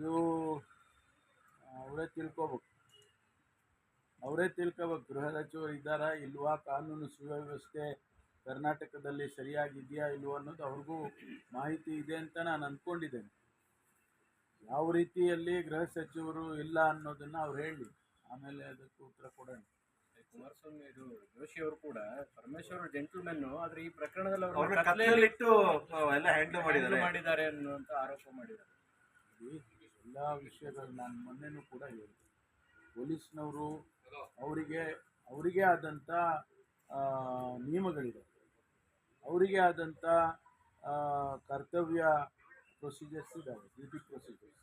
ಅದು ಅವರೇ ತಿಳ್ಕೊಬೇಕು. ಅವರೇ ತಿಳ್ಕೊಬೇಕು. ಗೃಹ ಸಚಿವರು ಇದ್ದಾರಾ ಇಲ್ವಾ? ಕಾನೂನು ಸುವ್ಯವಸ್ಥೆ ಕರ್ನಾಟಕದಲ್ಲಿ ಸರಿಯಾಗಿದೆಯಾ ಇಲ್ವೋ ಅನ್ನೋದು ಅವ್ರಿಗೂ ಮಾಹಿತಿ ಇದೆ ಅಂತ ನಾನು ಅಂದ್ಕೊಂಡಿದ್ದೇನೆ ಯಾವ ರೀತಿಯಲ್ಲಿ ಗೃಹ ಸಚಿವರು ಇಲ್ಲ ಅನ್ನೋದನ್ನ ಅವ್ರು ಹೇಳಿ. ಆಮೇಲೆ ಅದಕ್ಕೆ ಉತ್ತರ ಕೊಡೋಣ. ಕುಮಾರಸ್ವಾಮಿ ಇದು ಜೋಶಿ ಅವರು ಕೂಡ ಪರಮೇಶ್ವರ್ ಜೆಂಟಲ್ಮೆನ್ ಆದ್ರೆ ಈ ಪ್ರಕರಣದಲ್ಲಿ ಅವರು ಎಲ್ಲ ಹ್ಯಾಂಡಲ್ ಮಾಡಿದ್ದಾರೆ. ಮಾಡಿದ್ದಾರೆ ಅನ್ನುವಂತ ಆರೋಪ ಮಾಡಿದ್ದಾರೆ. ಈ ಎಲ್ಲ ವಿಷಯಗಳು ನಾನು ಮೊನ್ನೆನೂ ಕೂಡ ಹೇಳಿದೆ. ಪೊಲೀಸ್ನವರು ಅವರಿಗೆ ಅವರಿಗೆ ಆದಂಥ ನಿಯಮಗಳಿದೆ. ಅವರಿಗೆ ಆದಂಥ ಕರ್ತವ್ಯ ಪ್ರೊಸೀಜರ್ಸ್ ಇದ್ದಾವೆ ಡ್ಯೂಟಿ ಪ್ರೊಸೀಜರ್ಸ್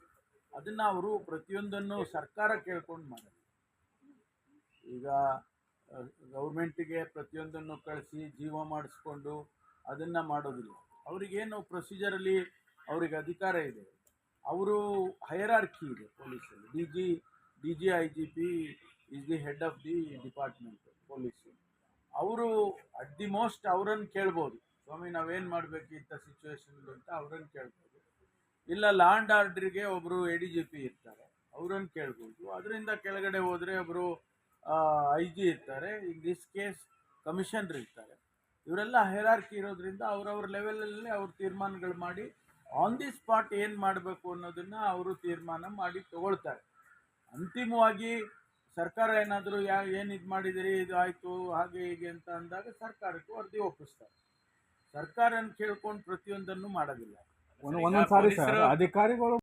ಅದನ್ನು ಅವರು ಪ್ರತಿಯೊಂದನ್ನು ಸರ್ಕಾರ ಕೇಳ್ಕೊಂಡು ಮಾಡ್ತಾರೆ ಈಗ ಗೌರ್ಮೆಂಟಿಗೆ ಪ್ರತಿಯೊಂದನ್ನು ಕಳಿಸಿ ಜೀವ ಮಾಡಿಸ್ಕೊಂಡು ಅದನ್ನು ಮಾಡೋದಿಲ್ಲ. ಅವರಿಗೇನು ಪ್ರೊಸೀಜರಲ್ಲಿ ಅವರಿಗೆ ಅಧಿಕಾರ ಇದೆ. ಅವರು ಹೈರಾರ್ಕಿ ಇದೆ ಪೊಲೀಸಲ್ಲಿ D G D G I G P is the head of the department police ಅವರು ಅಟ್ ದಿ ಮೋಸ್ಟ್ ಅವರನ್ನು ಕೇಳ್ಬೋದು. ಸ್ವಾಮಿ, ನಾವೇನು ಮಾಡಬೇಕು ಇಂಥ ಸಿಚುವೇಶನ್ ಅಂತ ಅವರನ್ನು ಕೇಳ್ಬೋದು. ಇಲ್ಲ ಲಾಂಡ್ ಆರ್ಡ್ರಿಗೆ ಒಬ್ಬರು ಎ ಡಿ ಜಿ ಪಿ ಇರ್ತಾರೆ, ಅವರನ್ನು ಕೇಳ್ಬೋದು. ಅದರಿಂದ ಕೆಳಗಡೆ ಹೋದರೆ ಒಬ್ಬರು ಐ ಜಿ ಇರ್ತಾರೆ ಇನ್ ದಿಸ್ ಕೇಸ್ ಕಮಿಷನರ್ ಇರ್ತಾರೆ. ಇವರೆಲ್ಲ ಹೈರಾರ್ಕಿ ಇರೋದ್ರಿಂದ ಅವ್ರವ್ರ ಲೆವೆಲಲ್ಲೇ ಅವ್ರು ತೀರ್ಮಾನಗಳು ಮಾಡಿ ಆನ್ ದಿ ಸ್ಪಾಟ್ ಏನು ಮಾಡಬೇಕು ಅನ್ನೋದನ್ನು ಅವರು ತೀರ್ಮಾನ ಮಾಡಿ ತಗೊಳ್ತಾರೆ. ಅಂತಿಮವಾಗಿ ಸರ್ಕಾರ ಏನಾದರೂ ಯಾ ಏನು ಇದು ಮಾಡಿದಿರಿ ಇದು ಆಯಿತು ಹಾಗೆ ಹೀಗೆ ಅಂತ ಅಂದಾಗ ಸರ್ಕಾರಕ್ಕೆ ವರದಿ ಒಪ್ಪಿಸ್ತಾರೆ. ಸರ್ಕಾರನ ಕೇಳ್ಕೊಂಡು ಪ್ರತಿಯೊಂದನ್ನು ಮಾಡೋದಿಲ್ಲ. ಒಂದೊಂದು ಸಾರಿ ಅಧಿಕಾರಿಗಳು